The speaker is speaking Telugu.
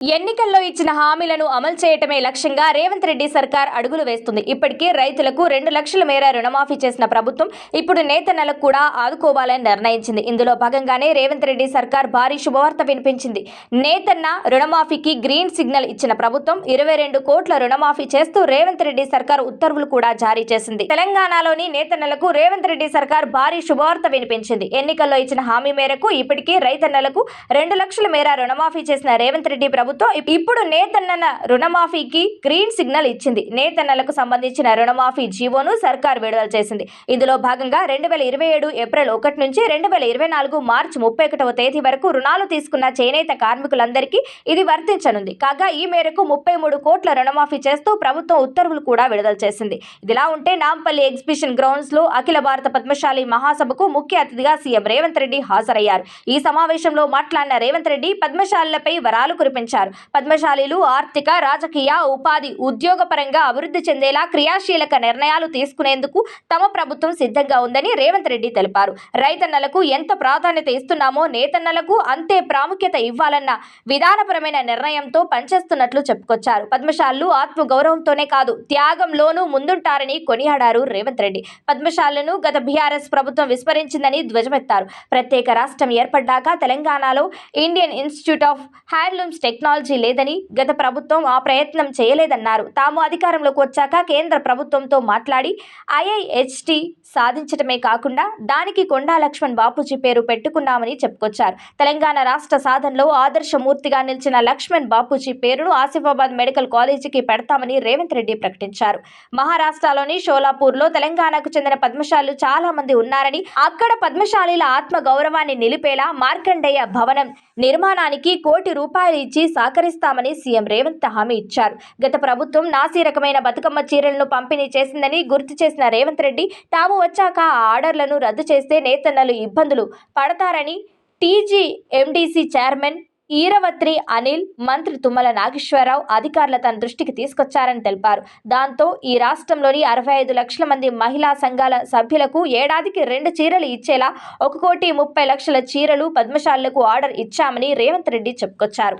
ఎన్నికల్లో ఇచ్చిన హామీలను అమలు చేయటమే లక్ష్యంగా రేవంత్ రెడ్డి సర్కార్ అడుగులు వేస్తుంది. ఇప్పటికే రైతులకు రెండు లక్షల మేర రుణమాఫీ చేసిన ప్రభుత్వం ఇప్పుడు నేతన్నలకు కూడా ఆదుకోవాలని నిర్ణయించింది. ఇందులో భాగంగానే రేవంత్ రెడ్డి సర్కార్ భారీ శుభవార్త వినిపించింది. నేతన్న రుణమాఫీకి గ్రీన్ సిగ్నల్ ఇచ్చిన ప్రభుత్వం ఇరవై రెండు కోట్ల రుణమాఫీ చేస్తూ రేవంత్ రెడ్డి సర్కార్ ఉత్తర్వులు కూడా జారీ చేసింది. తెలంగాణలోని నేతన్నలకు రేవంత్ రెడ్డి సర్కార్ భారీ శుభవార్త వినిపించింది. ఎన్నికల్లో ఇచ్చిన హామీ మేరకు ఇప్పటికే రైతన్నలకు రెండు లక్షల మేర రుణమాఫీ చేసిన రేవంత్ రెడ్డి ప్రభుత్వం ప్రభుత్వం ఇప్పుడు నేతన్నల రుణమాఫీకి గ్రీన్ సిగ్నల్ ఇచ్చింది. నేతన్నలకు సంబంధించిన రుణమాఫీ జీవోను సర్కార్ విడుదల చేసింది. ఇందులో భాగంగా రెండు వేల ఇరవై ఏడు ఏప్రిల్ ఒకటి నుంచి రెండు వేల ఇరవై నాలుగు మార్చి ముప్పై ఒకటవ తేదీ వరకు రుణాలు తీసుకున్న చేనేత కార్మికులందరికీ ఇది వర్తించనుంది. కాగా ఈ మేరకు ముప్పై మూడు కోట్ల రుణమాఫీ చేస్తూ ప్రభుత్వం ఉత్తర్వులు కూడా విడుదల చేసింది. ఇదిలా ఉంటే నాంపల్లి ఎగ్జిబిషన్ గ్రౌండ్స్లో అఖిల భారత పద్మశాలి మహాసభకు ముఖ్య అతిథిగా సీఎం రేవంత్ రెడ్డి హాజరయ్యారు. ఈ సమావేశంలో మాట్లాడిన రేవంత్ రెడ్డి పద్మశాలలపై వరాలు కురిపించారు. పద్మశాలీలు ఆర్థిక రాజకీయ ఉపాధి ఉద్యోగపరంగా అభివృద్ధి చెందేలా క్రియాశీలక నిర్ణయాలు తీసుకునేందుకు తమ ప్రభుత్వం సిద్ధంగా ఉందని రేవంత్ రెడ్డి తెలిపారు. రైతన్నలకు ఎంత ప్రాధాన్యత ఇస్తున్నామో నేతన్నలకు అంతే ప్రాముఖ్యత ఇవ్వాలన్న విధానపరమైన నిర్ణయంతో పనిచేస్తున్నట్లు చెప్పుకొచ్చారు. పద్మశాలలు ఆత్మ గౌరవంతోనే కాదు త్యాగంలోనూ ముందుంటారని కొనియాడారు రేవంత్ రెడ్డి. పద్మశాలను గత బీఆర్ఎస్ ప్రభుత్వం విస్మరించిందని ధ్వజమెత్తారు. ప్రత్యేక రాష్ట్రం ఏర్పడ్డాక తెలంగాణలో Indian institute of handlooms technology లేదని గత ప్రభుత్వం ఆ ప్రయత్నం చేయలేదన్నారు. తాము అధికారంలోకి వచ్చాక కేంద్ర ప్రభుత్వంతో మాట్లాడి ఐఐహెచ్టి సాధించటమే కాకుండా దానికి కొండా లక్ష్మణ్ బాపూజీ పేరు పెట్టుకున్నామని చెప్పుకొచ్చారు. తెలంగాణ రాష్ట్ర సాధనలో ఆదర్శమూర్తిగా నిలిచిన లక్ష్మణ్ బాపూజీ పేరును ఆసిఫాబాద్ మెడికల్ కాలేజీకి పెడతామని రేవంత్ రెడ్డి ప్రకటించారు. మహారాష్ట్రలోని షోలాపూర్లో తెలంగాణకు చెందిన పద్మశాలు చాలా మంది ఉన్నారని అక్కడ పద్మశాలీల ఆత్మ గౌరవాన్ని నిలిపేలా మార్కండేయ భవనం నిర్మాణానికి కోటి రూపాయలు ఇచ్చి సహకరిస్తామని సీఎం రేవంత్ హామీ ఇచ్చారు. గత ప్రభుత్వం నాసి రకమైన బతుకమ్మ చీరలను పంపిణీ చేసిందని గుర్తు చేసిన రేవంత్ రెడ్డి తాము వచ్చాక ఆ ఆర్డర్లను రద్దు చేస్తే నేతన్నలు ఇబ్బందులు పడతారని TG MDC chairman Eravathri Anil మంత్రి తుమ్మల నాగేశ్వరరావు అధికారుల తన దృష్టికి తీసుకొచ్చారని తెలిపారు. దాంతో ఈ రాష్ట్రంలోని అరవై ఐదు లక్షల మంది మహిళా సంఘాల సభ్యులకు ఏడాదికి రెండు చీరలు ఇచ్చేలా ఒక కోటి ముప్పై లక్షల చీరలు పద్మశాలలకు ఆర్డర్ ఇచ్చామని రేవంత్ రెడ్డి చెప్పుకొచ్చారు.